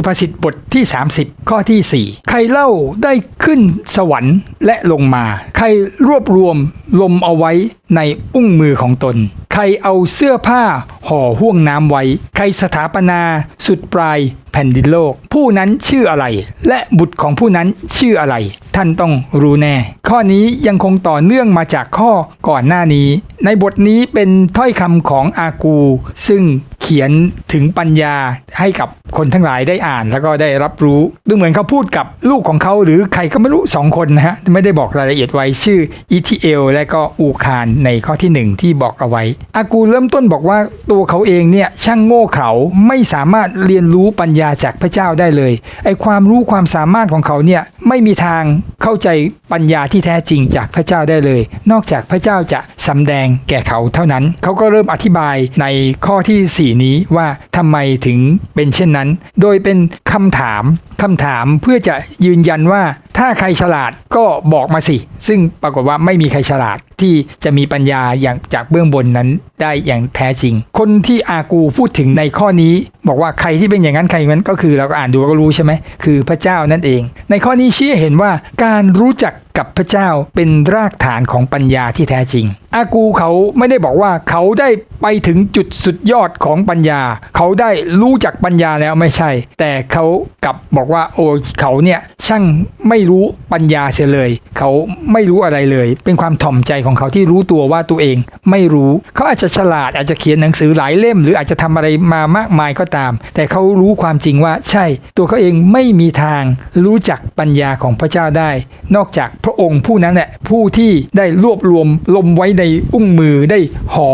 สุภาษิตบทที่ 30 ข้อที่ 4 ใครเล่าได้ขึ้นสวรรค์และลงมา ใครรวบรวมลมเอาไว้ในอุ้งมือของตน ใครเอาเสื้อผ้าห่อห่วงน้ำไว้ ใครสถาปนาสุดปลายแผ่นดินโลก ผู้นั้นชื่ออะไร และบุตรของผู้นั้นชื่ออะไร ท่านต้องรู้แน่ ข้อนี้ยังคงต่อเนื่องมาจากข้อก่อนหน้านี้ ในบทนี้เป็นถ้อยคำของอากู ซึ่งเขียนถึงปัญญาให้กับ คนทั้งหลายได้อ่านแล้วก็ได้รับรู้ดูเหมือนเขาพูดกับลูกของเขาหรือใครก็ไม่รู้สองคนนะฮะไม่ได้บอกรายละเอียดไว้ชื่ออีทีเอลและก็อูคานในข้อที่หนึ่งที่บอกเอาไว้ อากูเริ่มต้นบอกว่าตัวเขาเองเนี่ยช่างโง่เขลาไม่สามารถเรียนรู้ปัญญาจากพระเจ้าได้เลยไอความรู้ความสามารถของเขาเนี่ยไม่มีทางเข้าใจปัญญาที่แท้จริงจากพระเจ้าได้เลย นอกจากพระเจ้าจะสำแดงแก่เขาเท่านั้น เขาก็เริ่มอธิบายในข้อที่ 4 นี้ว่าทำไมถึงเป็นเช่นนั้นโดยเป็นคำถามคำถามเพื่อจะยืนยันว่าถ้าใครฉลาดก็บอกมาสิ ซึ่งปรากฏว่าไม่มีใครฉลาดที่จะมีปัญญาอย่างจากเบื้องบนนั้นได้อย่างแท้จริง คนที่อากูพูดถึงในข้อนี้ บอกว่าใครที่เป็นอย่างนั้นใครอย่างนั้นก็คือเราก็อ่านดูก็รู้ใช่ไหมคือพระเจ้านั่นเอง ในข้อนี้ชี้เห็นว่าการรู้จักกับพระเจ้าเป็นรากฐานของปัญญาที่แท้จริง อากูเขาไม่ได้บอกว่าเขาได้ ไปถึงจุดสุดยอดของปัญญา เขาได้รู้จักปัญญาแล้วไม่ใช่ แต่เขากลับบอกว่าโอ้เขาเนี่ยช่างไม่รู้ปัญญาเสียเลย เขาไม่รู้อะไรเลย เป็นความถ่อมใจของเขาที่รู้ตัวว่าตัวเอง ไม่รู้เขาอาจจะฉลาดอาจจะเขียนหนังสือหลายเล่ม หรืออาจจะทำอะไรมามากมายก็ตาม แต่เขารู้ความจริงว่าใช่ ตัวเขาเองไม่มีทางรู้จักปัญญาของพระเจ้าได้ นอกจากพระองค์ผู้นั้นแหละผู้ที่ได้รวบรวมลมไว้ในอุ้งมือได้ห่อ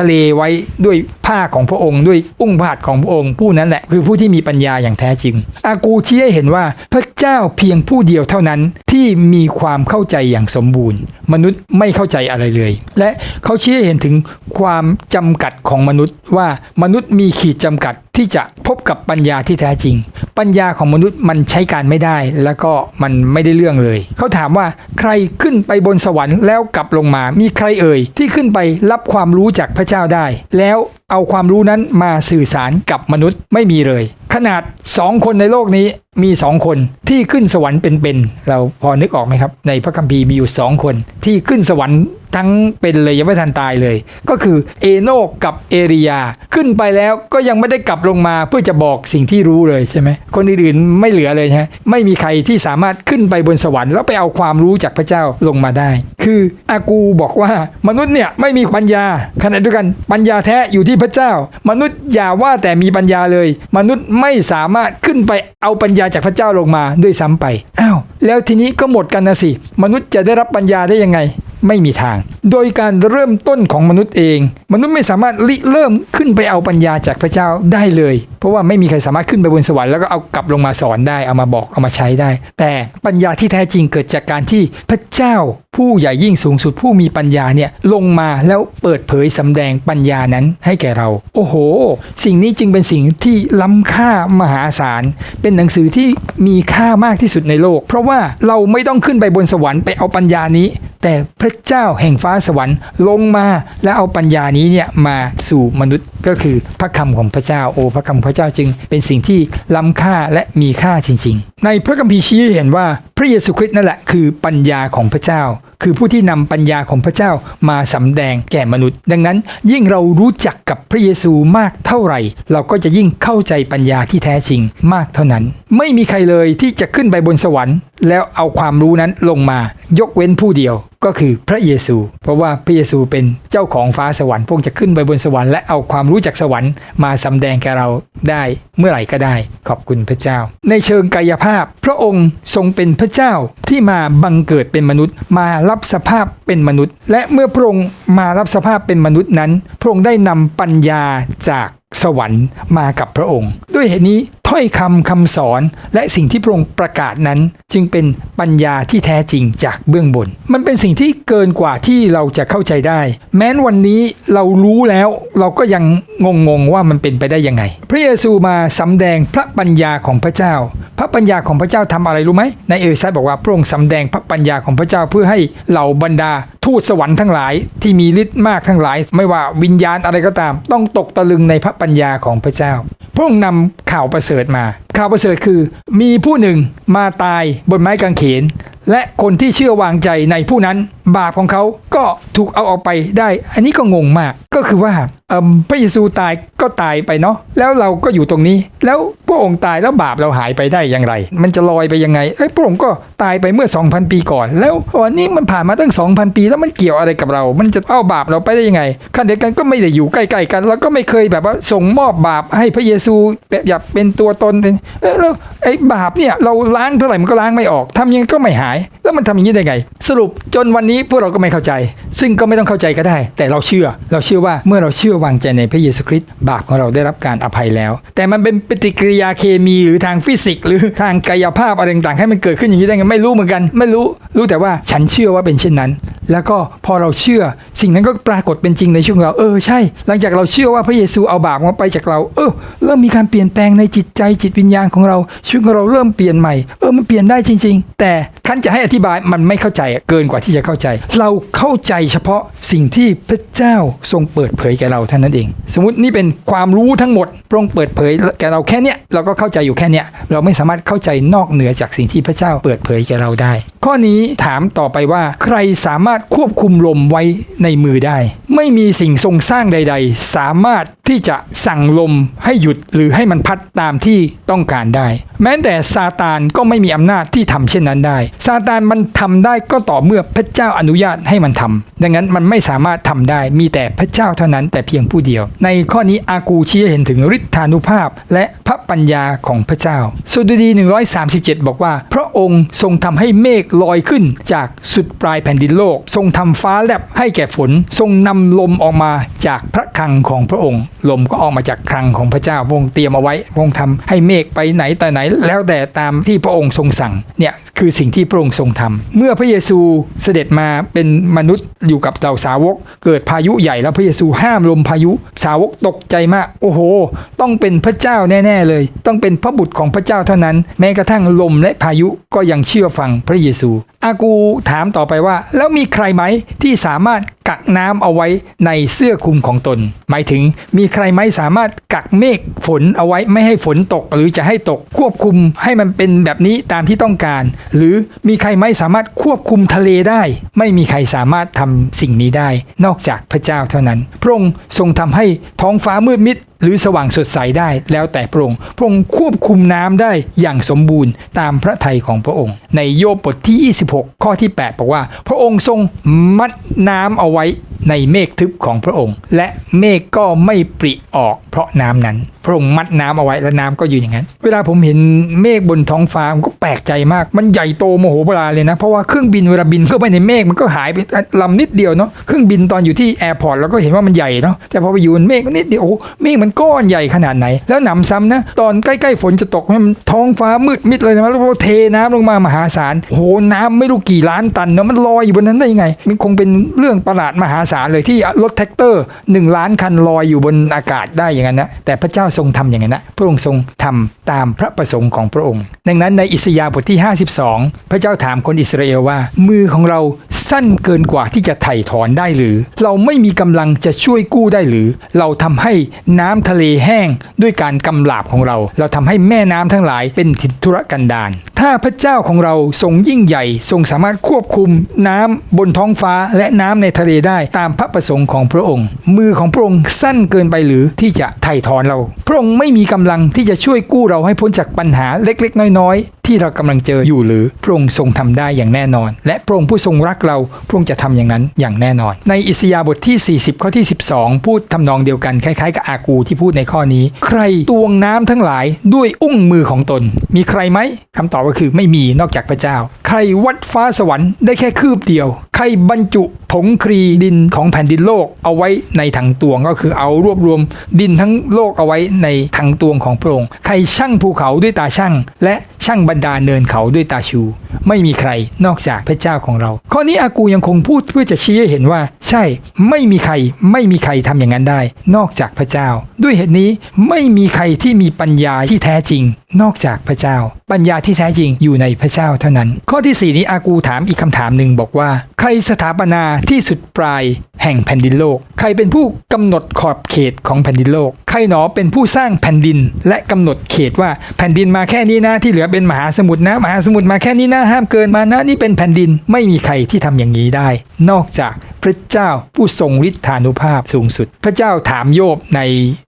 ทะเลไว้ด้วย ผ้าของพระองค์ด้วยอุ้งผาดของพระองค์ผู้นั้นแหละคือผู้ที่มีปัญญาอย่างแท้จริง อากูชี้ให้เห็นว่าพระเจ้าเพียงผู้เดียวเท่านั้นที่มีความเข้าใจอย่างสมบูรณ์ มนุษย์ไม่เข้าใจอะไรเลย และเขาชี้ให้เห็นถึงความจำกัดของมนุษย์ว่ามนุษย์มีขีดจำกัดที่จะพบกับปัญญาที่แท้จริง ปัญญาของมนุษย์มันใช้การไม่ได้ แล้วก็มันไม่ได้เรื่องเลย เขาถามว่าใครขึ้นไปบนสวรรค์แล้วกลับลงมา มีใครเอ่ยที่ขึ้นไปรับความรู้จากพระเจ้าได้ แล้ว เอาความรู้นั้นมาสื่อสารกับมนุษย์ไม่มีเลย ขนาดสองคนในโลกนี้มีสองคนที่ขึ้นสวรรค์เป็นๆเราพอนึกออกไหมครับ ในพระคัมภีร์มีอยู่สองคน ที่ขึ้นสวรรค์ทั้งเป็นเลยยังไม่ทันตายเลย ก็คือเอโนกกับเอริยา ขึ้นไปแล้วก็ยังไม่ได้กลับลงมาเพื่อจะบอกสิ่งที่รู้เลยใช่ไหมคนอื่นๆไม่เหลือเลยใช่ไหมไม่มีใครที่สามารถขึ้นไปบนสวรรค์แล้วไปเอาความรู้จากพระเจ้าลงมาได้ คืออากูบอกว่ามนุษย์เนี่ยไม่มีปัญญาขณะเดียวกันปัญญาแท้อยู่ที่พระเจ้า มนุษย์อย่าว่าแต่มีปัญญาเลย มนุษย์ไม่สามารถขึ้นไปเอาปัญญาจากพระเจ้าลงมาด้วยซ้ำไปอ้าวแล้วทีนี้ก็หมดกันนะสิ มนุษย์จะได้รับปัญญาได้ยังไงไม่มีทาง โดยการเริ่มต้นของมนุษย์เอง มนุษย์ไม่สามารถริเริ่มขึ้นไปเอาปัญญาจากพระเจ้าได้เลยเพราะว่าไม่มีใครสามารถขึ้นไปบนสวรรค์แล้วก็เอากลับลงมาสอนได้เอามาบอกเอามาใช้ได้ แต่ปัญญาที่แท้จริงเกิดจากการที่พระเจ้าผู้ใหญ่ยิ่งสูงสุดผู้มีปัญญาเนี่ยลงมาแล้วเปิดเผยสำแดงปัญญานั้นให้แก่เรา โอ้โห สิ่งนี้จึงเป็นสิ่งที่ล้ำค่ามหาศาล เป็นหนังสือที่มีค่ามากที่สุดในโลก เพราะว่าเราไม่ต้องขึ้นไปบนสวรรค์ไปเอาปัญญานี้ แต่พระเจ้าแห่งฟ้าสวรรค์ลงมาและเอาปัญญานี้เนี่ยมาสู่มนุษย์ก็คือพระคำของพระเจ้าโอ้พระคำของพระเจ้าจึงเป็นสิ่งที่ล้ำค่าและมีค่าจริง ๆ ในพระคัมภีร์ชี้เห็นว่าพระเยซูคริสต์นั่นแหละคือปัญญาของพระเจ้า คือผู้ที่นำปัญญาของพระเจ้ามาสำแดงแก่มนุษย์ ดังนั้น ยิ่งเรารู้จักกับพระเยซูมากเท่าไหร่ เราก็จะยิ่งเข้าใจปัญญาที่แท้จริงมากเท่านั้น ไม่มีใครเลยที่จะขึ้นไปบนสวรรค์ แล้วเอาความรู้นั้นลงมายกเว้นผู้เดียวก็คือพระเยซู เพราะว่าพระเยซูเป็นเจ้าของฟ้าสวรรค์พงจะขึ้นไปบนสวรรค์และเอาความรู้จากสวรรค์มาสำแดงแก่เราได้เมื่อไหร่ก็ได้ ขอบคุณพระเจ้า ในเชิงกายภาพ พระองค์ทรงเป็นพระเจ้าที่มาบังเกิดเป็นมนุษย์ มารับสภาพเป็นมนุษย์ และเมื่อพระองค์มารับสภาพเป็นมนุษย์นั้น พระองค์ได้นำปัญญาจาก สวรรค์มากับพระองค์ ด้วยเหตุนี้ถ้อยคำคำสอนและสิ่งที่พระองค์ประกาศนั้น จึงเป็นปัญญาที่แท้จริงจากเบื้องบน มันเป็นสิ่งที่เกินกว่าที่เราจะเข้าใจได้ แม้นวันนี้เรารู้แล้วเราก็ยังงงๆว่ามันเป็นไปได้ยังไง พระเยซูมาสำแดงพระปัญญาของพระเจ้า พระปัญญาของพระเจ้าทำอะไรรู้ไหมในเอเฟซัสบอกว่าพระองค์สำแดงพระปัญญาของพระเจ้าเพื่อให้เหล่าบรรดาทูตสวรรค์ทั้งหลายที่มีฤทธิ์มากทั้งหลาย ไม่ว่าวิญญาณอะไรก็ตาม ต้องตกตะลึงในพระปัญญาของพระเจ้า พระองค์นำข่าวประเสริฐมา ข่าวประเสริฐคือ มีผู้หนึ่งมาตายบนไม้กางเขน และคนที่เชื่อวางใจในผู้นั้น บาปของเขาก็ถูกเอาออกไปได้ อันนี้ก็งงมาก ก็คือว่าพระเยซูตายก็ตายไปเนาะแล้วเราก็อยู่ตรงนี้ แล้วพระองค์ตายแล้วบาปเราหายไปได้อย่างไร มันจะลอยไปยังไงเอ้ยพระองค์ก็ตายไปเมื่อ 2,000 ปีก่อน แล้ววันนี้มันผ่านมาตั้ง 2,000 ปีแล้วมันเกี่ยวอะไรกับเรา มันจะเอาบาปเราไปได้ยังไงขั้นเดียวกันก็ไม่ได้อยู่ใกล้ๆกัน แล้วก็ไม่เคยแบบว่าส่งมอบบาปให้พระเยซูแบบอยากเป็นตัวตนเป็นเอ้แล้วไอ้บาปเนี่ยเราล้างเท่าไหร่มันก็ล้างไม่ออกทำยังไงก็ไม่หายแล้วมันทำอย่างนี้ได้ไง สรุปจนวันนี้พวกเราก็ไม่เข้าใจ ซึ่งก็ไม่ต้องเข้าใจก็ได้ แต่เราเชื่อ เราเชื่อว่าเมื่อเราเชื่อวางใจในพระเยซูคริสต์บาปของเราได้รับการอภัยแล้ว แต่มันเป็นปฏิกิริยาเคมีหรือทางฟิสิกส์หรือทางกายภาพอะไรต่างๆให้มันเกิดขึ้นอย่างนี้ได้ไงไม่รู้เหมือนกัน ไม่รู้รู้แต่ว่าฉันเชื่อว่าเป็นเช่นนั้น แล้วก็พอเราเชื่อ สิ่งนั้นก็ปรากฏเป็นจริงในช่วงเราเออใช่ หลังจากเราเชื่อว่าพระเยซูเอาบาปมาไปจากเรา เออเริ่มมีการเปลี่ยนแปลงในจิตใจจิตวิญญาณของเราชีวิตของเราเริ่มเปลี่ยนใหม่เออมันเปลี่ยนได้จริง ๆ แต่ ขั้นจะให้อธิบายมันไม่เข้าใจเกินกว่าที่จะเข้าใจ เราเข้าใจเฉพาะสิ่งที่พระเจ้าทรงเปิดเผยแก่เราเท่านั้นเอง สมมตินี่เป็นความรู้ทั้งหมดพระองค์เปิดเผยแก่เราแค่เนี้ยเราก็เข้าใจอยู่แค่เนี้ยเราไม่สามารถเข้าใจนอกเหนือจากสิ่งที่พระเจ้าเปิดเผยแก่เราได้ ข้อนี้ถามต่อไปว่า ใครสามารถควบคุมลมไว้ในมือได้ ไม่มีสิ่งทรงสร้างใด ๆ สามารถ ที่จะสั่งลมให้หยุดหรือให้มันพัดตามที่ต้องการได้ แม้แต่ซาตานก็ไม่มีอำนาจที่ทำเช่นนั้นได้ ซาตานมันทำได้ก็ต่อเมื่อพระเจ้าอนุญาตให้มันทำดังนั้นมันไม่สามารถทำได้มีแต่พระเจ้าเท่านั้นแต่เพียงผู้เดียว ในข้อนี้อากูชี้ให้เห็นถึงฤทธานุภาพ และพระปัญญาของพระเจ้าสดุดี 137 บอกว่า พระองค์ทรงทำให้เมฆลอยขึ้นจากสุดปลายแผ่นดินโลก ทรงทำฟ้าแลบให้แก่ฝน ทรงนำลมออกมาจากพระคลังของพระองค์ลมก็ออกมาจากคลังของพระเจ้าพระองค์เตรียมเอาไว้พระองค์ทำให้เมฆไปไหนแต่ไหน แล้วแต่ตามที่พระองค์ทรงสั่งเนี่ยคือสิ่งที่พระองค์ทรงทำเมื่อพระเยซูเสด็จมาเป็นมนุษย์อยู่กับเต่าสาวก เกิดพายุใหญ่แล้วพระเยซูห้ามลมพายุสาวกตกใจมาก โอ้โห ต้องเป็นพระเจ้าแน่ ๆ เลย ต้องเป็นพระบุตรของพระเจ้าเท่านั้น แม้กระทั่งลมและพายุก็ยังเชื่อฟังพระเยซูอากูถามต่อไปว่า แล้วมีใครไหมที่สามารถกักน้ำเอาไว้ในเสื้อคลุมของตน หมายถึงมีใครไหมสามารถกักเมฆฝนเอาไว้ไม่ให้ฝนตก หรือจะให้ตกควบคุมให้มันเป็นแบบนี้ตามที่ต้องการ หรือมีใครไหมสามารถควบคุมทะเลได้ ไม่มีใครสามารถทำสิ่งนี้ได้ นอกจากพระเจ้าเท่านั้น พระองค์ทรงทำให้ท้องฟ้ามืดมิด หรือสว่างสดใสได้แล้วแต่พระองค์ พระองค์ควบคุมน้ำได้อย่างสมบูรณ์ตามพระทัยของพระองค์ ในโยบบทที่ 26 ข้อที่ 8 บอกว่า พระองค์ทรงมัดน้ำเอาไว้ ในเมฆทึบของพระองค์ และเมฆก็ไม่ปริออกเพราะน้ำนั้น พระองค์มัดน้ำเอาไว้แล้วน้ำก็อยู่อย่างนั้น เวลาผมเห็นเมฆบนท้องฟ้าผมก็แปลกใจมาก มันใหญ่โตโมโหลารเลยนะ เพราะว่าเครื่องบินเวลาบินเข้าไปในเมฆมันก็หายไปลำนิดเดียวเนาะ เครื่องบินตอนอยู่ที่แอร์พอร์ตเราก็เห็นว่ามันใหญ่เนาะ แต่พอไปอยู่บนเมฆนิดเดียวโอ้เมฆมันก้อนใหญ่ขนาดไหน แล้วหนำซ้ำนะ ตอนใกล้ๆฝนจะตกมันท้องฟ้ามืดมิดเลยนะแล้วพอเทน้ำลงมามหาศาลโอ้โหน้ำไม่รู้กี่ล้านตันเนาะ มันลอยอยู่บนนั้นได้ยังไง มันคงเป็นเรื่องประหลาดมหาศาลเลยที่รถแท็กเตอร์หนึ่งล้านคันลอยอยู่บนอากาศได้อย่างนั้นนะแต่พระเจ้าทรงทำอย่างนั้นนะพระองค์ทรงทำตามพระประสงค์ของพระองค์ ดังนั้นในอิสยาห์บทที่ 52 พระเจ้าถามคนอิสราเอลว่า มือของเราสั้นเกินกว่าที่จะไถ่ถอนได้หรือ เราไม่มีกำลังจะช่วยกู้ได้หรือ เราทำให้น้ำทะเลแห้งด้วยการกำลาบของเรา เราทำให้แม่น้ำทั้งหลายเป็นทินทุรกันดารถ้าพระเจ้าของเราทรงยิ่งใหญ่ ทรงสามารถควบคุมน้ำบนท้องฟ้าและน้ำในทะเลได้ามพระประสงค์ของพระองค์ มือของพระองค์สั้นเกินไปหรือที่จะไถ่ถอนเรา พระองค์ไม่มีกำลังที่จะช่วยกู้เราให้พ้นจากปัญหาเล็กๆ น้อยๆ ที่เรากำลังเจออยู่หรือพระองค์ทรงทำได้อย่างแน่นอน และพระองค์ผู้ทรงรักเราพระองค์จะทำอย่างนั้นอย่างแน่นอน ในอิสยาห์บทที่ 40 ข้อที่ 12 พูดทำนองเดียวกันคล้ายๆ กับอากูที่พูดในข้อนี้ ใครตวงน้ำทั้งหลายด้วยอุ้งมือของตน มีใครไหมคำตอบก็คือไม่มีนอกจากพระเจ้า ใครวัดฟ้าสวรรค์ได้แค่คืบเดียว ใครบรรจุผงครีดินของแผ่นดินโลกเอาไว้ในถังตวงก็คือเอารวบรวมดินทั้งโลกเอาไว้ในถังตวงของพระองค์ ใครช่างภูเขาด้วยตาช่างและ ช่างบรรดาเนินเขาด้วยตาชู ไม่มีใครนอกจากพระเจ้าของเรา ข้อนี้อากูยังคงพูดเพื่อจะชี้ให้เห็นว่า ใช่ไม่มีใครไม่มีใครทำอย่างนั้นได้ นอกจากพระเจ้า ด้วยเหตุนี้ไม่มีใครที่มีปัญญาที่แท้จริง นอกจากพระเจ้า ปัญญาที่แท้จริงอยู่ในพระเจ้าเท่านั้น ข้อที่สี่นี้อากูถามอีกคำถามหนึ่งบอกว่า ใครสถาปนาที่สุดปลายแห่งแผ่นดินโลก ใครเป็นผู้กำหนดขอบเขตของแผ่นดินโลก ใครหนอเป็นผู้สร้างแผ่นดิน และกำหนดเขตว่าแผ่นดินมาแค่นี้นะที่เหลือเป็นมหาสมุทรนะมหาสมุทรมาแค่นี้นะห้ามเกินมานะนี่เป็นแผ่นดินไม่มีใครที่ทำอย่างนี้ได้ นอกจากพระเจ้าผู้ทรงฤทธานุภาพสูงสุด พระเจ้าถามโยบใน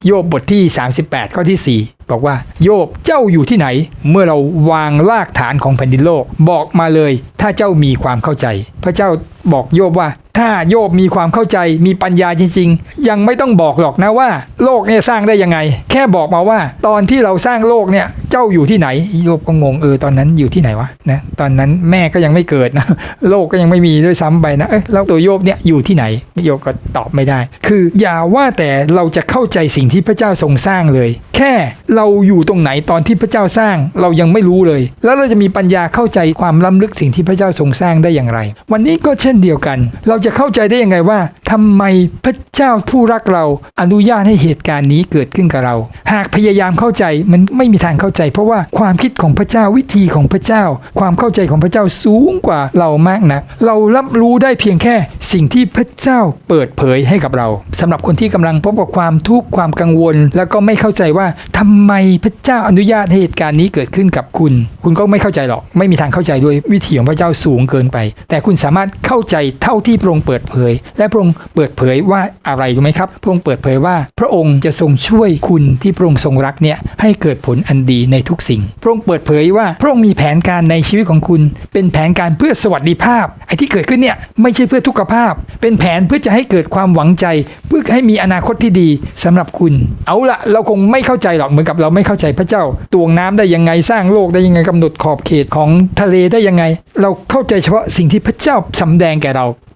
โยบบทที่ 38 ข้อที่ 4 บอกว่า โยบเจ้าอยู่ที่ไหน เมื่อเราวางรากฐานของแผ่นดินโลก บอกมาเลย ถ้าเจ้ามีความเข้าใจ พระเจ้า บอกโยบว่า ถ้าโยบมีความเข้าใจมีปัญญาจริง ๆ ยังไม่ต้องบอกหรอกนะว่า โลกเนี่ยสร้างได้ยังไง แค่บอกมาว่า ตอนที่เราสร้างโลกเนี่ยเจ้าอยู่ที่ไหนโยบก็งงเออตอนนั้นอยู่ที่ไหนวะนะตอนนั้นแม่ก็ยังไม่เกิดนะโลกก็ยังไม่มีด้วยซ้ำไปนะเอ้ยแล้วตัวโยบเนี่ยอยู่ที่ไหนโยบก็ตอบไม่ได้ คืออย่าว่าแต่เราจะเข้าใจสิ่งที่พระเจ้าทรงสร้างเลย แค่เราอยู่ตรงไหนตอนที่พระเจ้าสร้างเรายังไม่รู้เลย แล้วเราจะมีปัญญาเข้าใจความล้ำลึกสิ่งที่พระเจ้าทรงสร้างได้อย่างไร วันนี้ก็เช่นเดียวกัน เราจะเข้าใจได้ยังไงว่าทำไมพระเจ้าผู้รักเราอนุญาตให้เหตุการณ์นี้เกิดขึ้นกับเรา หากพยายามเข้าใจมันไม่มีทางเข้าใจ เพราะว่าความคิดของพระเจ้าวิธีของพระเจ้า ความเข้าใจของพระเจ้าสูงกว่าเรามากนัก เรารับรู้ได้เพียงแค่สิ่งที่พระเจ้าเปิดเผยให้กับเราสำหรับคนที่กำลังพบกับความทุกข์ความกังวล แล้วก็ไม่เข้าใจว่าทำไมพระเจ้าอนุญาตให้เหตุการณ์นี้เกิดขึ้นกับคุณ คุณก็ไม่เข้าใจหรอก ไม่มีทางเข้าใจด้วยวิธีของพระเจ้าสูงเกินไป แต่คุณสามารถเข้าใจเท่าที่พระองค์เปิดเผย และพระองค์เปิดเผยว่าอะไรรู้ไหมครับ พระองค์เปิดเผยว่า พระองค์จะทรงช่วยคุณที่พระองค์ทรงรักเนี่ยให้เกิดผลอันดีในทุกสิ่ง พระองค์เปิดเผยว่าพระองค์มีแผนการในชีวิตของคุณ เป็นแผนการเพื่อสวัสดิภาพไอ้ที่เกิดขึ้นเนี่ยไม่ใช่เพื่อทุกขภาพ เป็นแผนเพื่อจะให้เกิดความหวังใจ เพื่อให้มีอนาคตที่ดีสำหรับคุณ เอาละเราคงไม่เข้าใจหรอกเหมือนกับเราไม่เข้าใจพระเจ้าตวงน้ำได้ยังไงสร้างโลกได้ยังไงกำหนดขอบเขตของทะเลได้ยังไง เราเข้าใจเฉพาะสิ่งที่พระเจ้าสำแดงแก่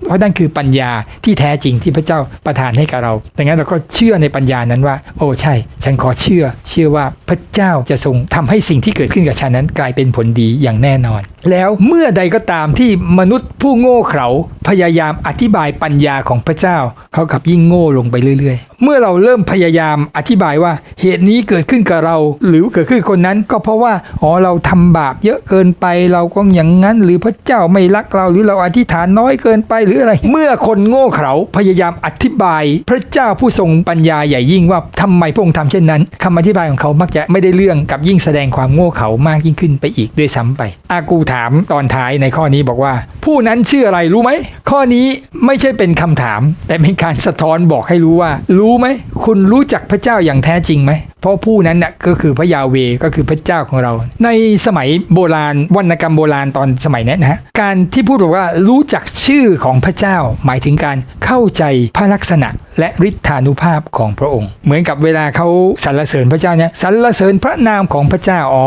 เพราะนั่นคือปัญญาที่แท้จริงที่พระเจ้าประทานให้กับเราดังนั้นเราก็เชื่อในปัญญานั้นว่า โอ้ใช่ ฉันขอเชื่อ เชื่อว่าพระเจ้าจะทรงทำให้สิ่งที่เกิดขึ้นกับฉันนั้นกลายเป็นผลดีอย่างแน่นอน แล้วเมื่อใดก็ตามที่มนุษย์ผู้โง่เขลาพยายามอธิบายปัญญาของพระเจ้าเขากลับยิ่งโง่ลงไปเรื่อย ๆ เมื่อเราเริ่มพยายามอธิบายว่าเหตุนี้เกิดขึ้นกับเรา หรือเกิดขึ้นคนนั้นก็เพราะว่าอ๋อเราทำบาปเยอะเกินไปเราก็อย่างนั้น หรือพระเจ้าไม่รักเราหรือเราอธิษฐานน้อยเกินไปหรืออะไร เมื่อคนโง่เขลาพยายามอธิบาย พระเจ้าผู้ทรงปัญญาใหญ่ยิ่งว่าทำไมพระองค์ทำเช่นนั้นคำอธิบายของเขามักจะไม่ได้เรื่องกับยิ่งแสดงความโง่เขลามากยิ่งขึ้นไปอีกด้วยซ้ำไป อากูถามตอนท้ายในข้อนี้บอกว่า ผู้นั้นชื่ออะไรรู้ไหมข้อนี้ไม่ใช่เป็นคำถาม แต่เป็นการสะท้อนบอกให้รู้ว่า รู้ไหมคุณรู้จักพระเจ้าอย่างแท้จริงไหม ราะผู้นั้นน่ะก็คือพระยาเวก็คือพระเจ้าของเรา ในสมัยโบราณวรรณกรรมโบราณตอนสมัยนั้นนะฮะการที่พูดบอกว่ารู้จักชื่อของพระเจ้า หมายถึงการเข้าใจพระลักษณะ และฤทธานุภาพของพระองค์ เหมือนกับเวลาเขาสรรเสริญพระเจ้าเนี่ยสรรเสริญพระนามของพระเจ้าอ๋อ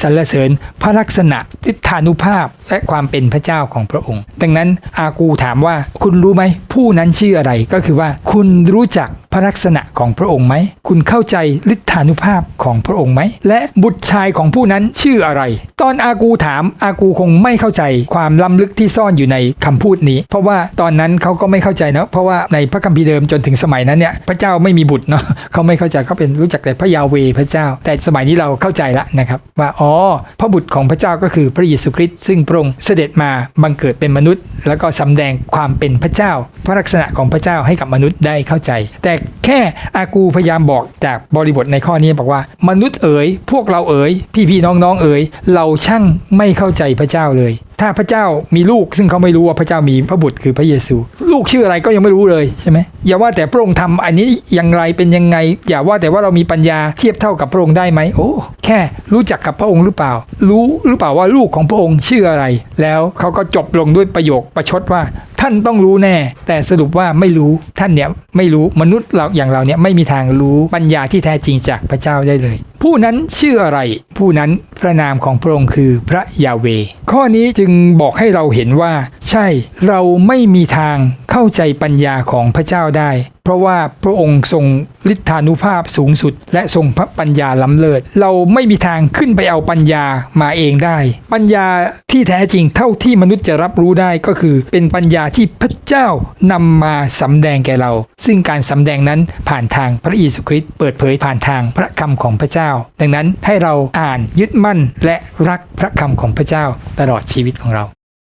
สรรเสริญพระลักษณะฤทธานุภาพและความเป็นพระเจ้าของพระองค์ ดังนั้นอากูถามว่าคุณรู้ไหมผู้นั้นชื่ออะไรก็คือว่าคุณรู้จักพระลักษณะของพระองค์ไหม คุณเข้าใจฤทธานุภาพของพระองค์ไหม และบุตรชายของผู้นั้นชื่ออะไร ตอนอากูถามอากูคงไม่เข้าใจความล้ำลึกที่ซ่อนอยู่ในคำพูดนี้ เพราะว่าตอนนั้นเขาก็ไม่เข้าใจเนาะเพราะว่าในพระคัมภีร์เดิมจนถึงสมัยนั้นเนี่ยพระเจ้าไม่มีบุตรเนาะเขาไม่เข้าใจเขาเป็นรู้จักแต่พระยาเวพระเจ้า แต่สมัยนี้เราเข้าใจละนะครับ ว่าอ๋อพระบุตรของพระเจ้าก็คือพระเยซูคริสต์ซึ่งพระองค์เสด็จมาบังเกิดเป็นมนุษย์ แล้วก็สำแดงความเป็นพระเจ้า พระลักษณะของพระเจ้าให้กับมนุษย์ได้เข้าใจ แต่แค่อากูพยายามบอกจากบริบทในข้อนี้บอกว่า มนุษย์เอ๋ยพวกเราเอ๋ยพี่พี่น้องน้องๆเอ๋ยเราช่างไม่เข้าใจพระเจ้าเลย ถ้าพระเจ้ามีลูกซึ่งเขาไม่รู้ว่าพระเจ้ามีพระบุตรคือพระเยซู ลูกชื่ออะไรก็ยังไม่รู้เลยใช่ไหมอย่าว่าแต่พระองค์ทำอันนี้อย่างไรเป็นยังไง อย่าว่าแต่ว่าเรามีปัญญาเทียบเท่ากับพระองค์ได้ไหมโอ้แค่รู้จักกับพระองค์หรือเปล่า รู้หรือเปล่าว่าลูกของพระองค์ชื่ออะไร แล้วเขาก็จบลงด้วยประโยคประชดว่า ท่านต้องรู้แน่ แต่สรุปว่าไม่รู้ท่านเนี่ยไม่รู้มนุษย์เราอย่างเราเนี่ยไม่มีทางรู้ปัญญาที่แท้จริงจากพระเจ้าได้เลย ผู้นั้นชื่ออะไร ผู้นั้นพระนามของพระองค์คือพระยาเว ข้อนี้จึงบอกให้เราเห็นว่า ใช่เราไม่มีทางเข้าใจปัญญาของพระเจ้าได้เพราะว่าพระองค์ทรงฤทธานุภาพสูงสุด และทรงพระปัญญาล้ำเลิศ เราไม่มีทางขึ้นไปเอาปัญญามาเองได้ ปัญญาที่แท้จริงเท่าที่มนุษย์จะรับรู้ได้ก็คือ เป็นปัญญาที่พระเจ้านำมาสำแดงแก่เรา ซึ่งการสำแดงนั้นผ่านทางพระเยซูคริสต์เปิดเผยผ่านทางพระคำของพระเจ้า ดังนั้นให้เราอ่านยึดมั่นและรักพระคำของพระเจ้าตลอดชีวิตของเรา